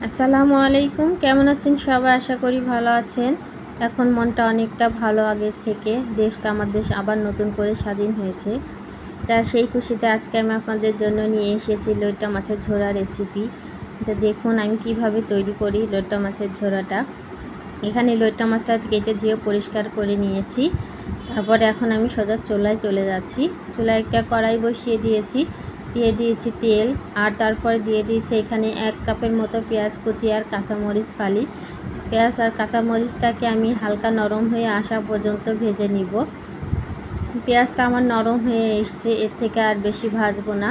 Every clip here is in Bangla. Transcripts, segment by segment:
আসসালামু আলাইকুম। কেমন আছেন সবাই? আশা করি ভালো আছেন। এখন মনটা অনেকটা ভালো আগের থেকে। দেশটা আমার দেশ আবার নতুন করে স্বাধীন হয়েছে। তা সেই খুশিতে আজকে আমি আপনাদের জন্য নিয়ে এসেছি লইটা মাছের ঝোড়া রেসিপি তা দেখুন আমি কীভাবে তৈরি করি লইটা মাছের ঝোড়াটা এখানে লইটা মাছটা কেটে ধুয়ে পরিষ্কার করে নিয়েছি। তারপরে এখন আমি সোজা চুলায় চলে যাচ্ছি। চুলায় একটা কড়াই বসিয়ে দিয়েছি। দিয়ে দিয়েছি তেল আর তারপরে দিয়ে দিয়েছি এখানে এক কাপের মতো পেঁয়াজ কুচি আর কাঁচামরিচ ফালি। পেঁয়াজ আর কাঁচামরিচটাকে আমি হালকা নরম হয়ে আসা পর্যন্ত ভেজে নিব। পেঁয়াজটা আমার নরম হয়ে এসছে, এর থেকে আর বেশি ভাজবো না।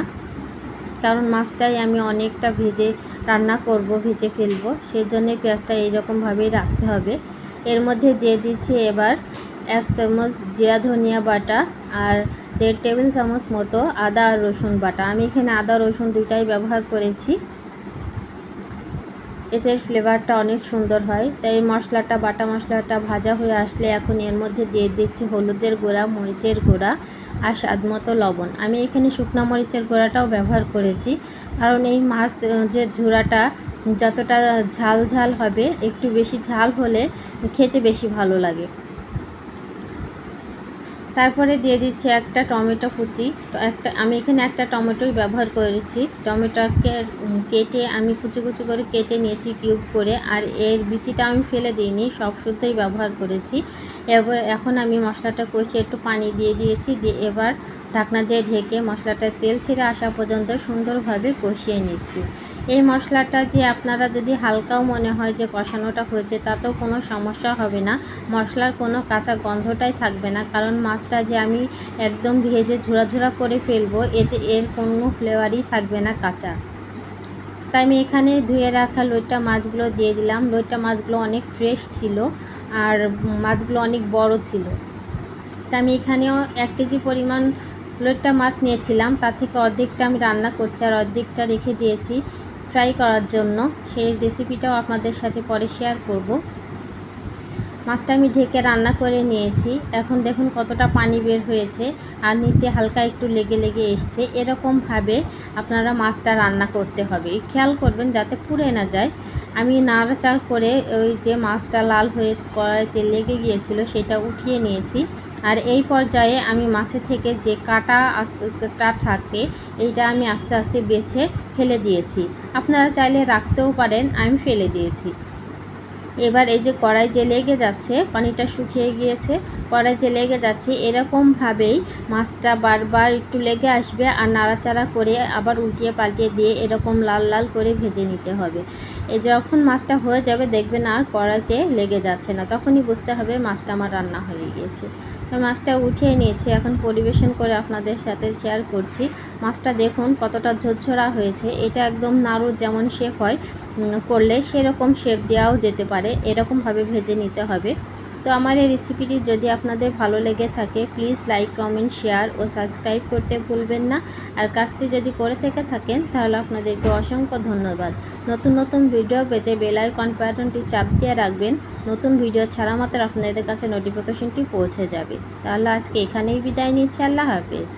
কারণ মাছটাই আমি অনেকটা ভেজে রান্না করব, ভেজে ফেলব সেই জন্যে পেঁয়াজটা এইরকমভাবেই রাখতে হবে। এর মধ্যে দিয়ে দিচ্ছি এবার এক চামচ জিরা ধনিয়া বাটা আর দেড় টেবিল চামচ মতো আদা আর রসুন বাটা। আমি এখানে আদা, রসুন দুইটাই ব্যবহার করেছি। এতে ফ্লেভারটা অনেক সুন্দর হয়। তাই মশলাটা, বাটা মশলাটা ভাজা হয়ে আসলে এখন এর মধ্যে দিয়ে দিচ্ছি হলুদের গুঁড়া, মরিচের গুঁড়া আর স্বাদ মতো লবণ। আমি এখানে শুকনো মরিচের গুঁড়াটাও ব্যবহার করেছি। কারণ এই মাছ যে ঝুড়াটা যতটা ঝাল ঝাল হবে, একটু বেশি ঝাল হলে খেতে বেশি ভালো লাগে। তারপরে দিয়ে দিচ্ছি একটা টমেটো কুচি। একটা, আমি এখানে একটা টমেটোই ব্যবহার করেছি টমেটোকে কেটে আমি কুচি কুচি করে কেটে নিয়েছি কিউব করে। আর এর বিচিটা আমি ফেলে দিইনি, সব শুদ্ধই ব্যবহার করেছি। এবার এখন আমি মশলাটা কষিয়ে একটু পানি দিয়ে দিয়েছি। দিয়ে এবার ঢাকনা দিয়ে ঢেকে মশলাটা তেল ছেড়ে আসা পর্যন্ত সুন্দরভাবে কষিয়ে নিচ্ছি। এই মশলাটা যে আপনারা যদি হালকাও মনে হয় যে কষানোটা হয়েছে, তাতেও কোনো সমস্যা হবে না। মশলার কোনো কাঁচা গন্ধটাই থাকবে না, কারণ মাছটা যে আমি একদম ভেজে ঝোড়া করে ফেলব, এতে এর কোনো ফ্লেভারই থাকবে না কাঁচা। তাই আমি এখানে ধুয়ে রাখা লইটা মাছগুলো দিয়ে দিলাম। লইটা মাছগুলো অনেক ফ্রেশ ছিল আর মাছগুলো অনেক বড় ছিল। তা আমি এখানেও এক কেজি পরিমাণ লইটা মাছ নিয়েছিলাম। তার থেকে অর্ধেকটা আমি রান্না করছি আর অর্ধেকটা রেখে দিয়েছি। ফ্রাই করার জন্য সেই রেসিপিটাও আপনাদের সাথে পরে শেয়ার করব। মাছটা আমি ঢেকে রান্না করে নিয়েছি। এখন দেখুন কতটা পানি বের হয়েছে আর নিচে হালকা একটু লেগে লেগে এসছে। এরকমভাবে আপনারা মাছটা রান্না করতে হবে। খেয়াল করবেন যাতে পুড়ে না যায়। আমি নাড়াচাড় করে ওই যে মাছটা লাল হয়ে কড়াইতে লেগে গিয়েছিল সেটা উঠিয়ে নিয়েছি। আর এই পর্যায়ে আমি মাছে থেকে যে কাটা আস্তা থাকে এইটা আমি আস্তে আস্তে বেছে ফেলে দিয়েছি। আপনারা চাইলে রাখতেও পারেন, আমি ফেলে দিয়েছি। এবার এই যে কড়াই যে লেগে যাচ্ছে, পানিটা শুকিয়ে গিয়েছে, কড়াই যে লেগে যাচ্ছে, এরকমভাবেই মাছটা বারবার একটু লেগে আসবে আর নাড়াচাড়া করে আবার উল্টিয়ে পাল্টিয়ে দিয়ে এরকম লাল লাল করে ভেজে নিতে হবে। এ যখন মাছটা হয়ে যাবে, দেখবেন আর কড়াইতে লেগে যাচ্ছে না। তখনই বুঝতে হবে মাছটা আমার রান্না হয়ে গিয়েছে। মাছটা উঠিয়ে নিয়েছি। এখন পরিবেশন করে আপনাদের সাথে শেয়ার করছি। মাছটা দেখুন কতটা ঝরঝরা হয়েছে। এটা একদম নাড়ু যেমন শেপ হয় করলে সেরকম শেপ দেওয়াও যেতে পারে। এরকমভাবে ভেজে নিতে হবে। তো আমার এই রেসিপিটি যদি আপনাদের ভালো লেগে থাকে প্লিজ লাইক কমেন্ট শেয়ার ও সাবস্ক্রাইব করতে ভুলবেন না। আর কাজটি যদি করে থেকে থাকেন, তাহলে আপনাদেরকে অসংখ্য ধন্যবাদ। নতুন নতুন ভিডিও পেতে বেলাইকন বাটনটি চাপ দিয়ে রাখবেন। নতুন ভিডিও ছাড়া মাত্র আপনাদের কাছে নোটিফিকেশনটি পৌঁছে যাবে। তাহলে আজকে এখানেই বিদায় নিচ্ছি। আল্লাহ হাফেজ।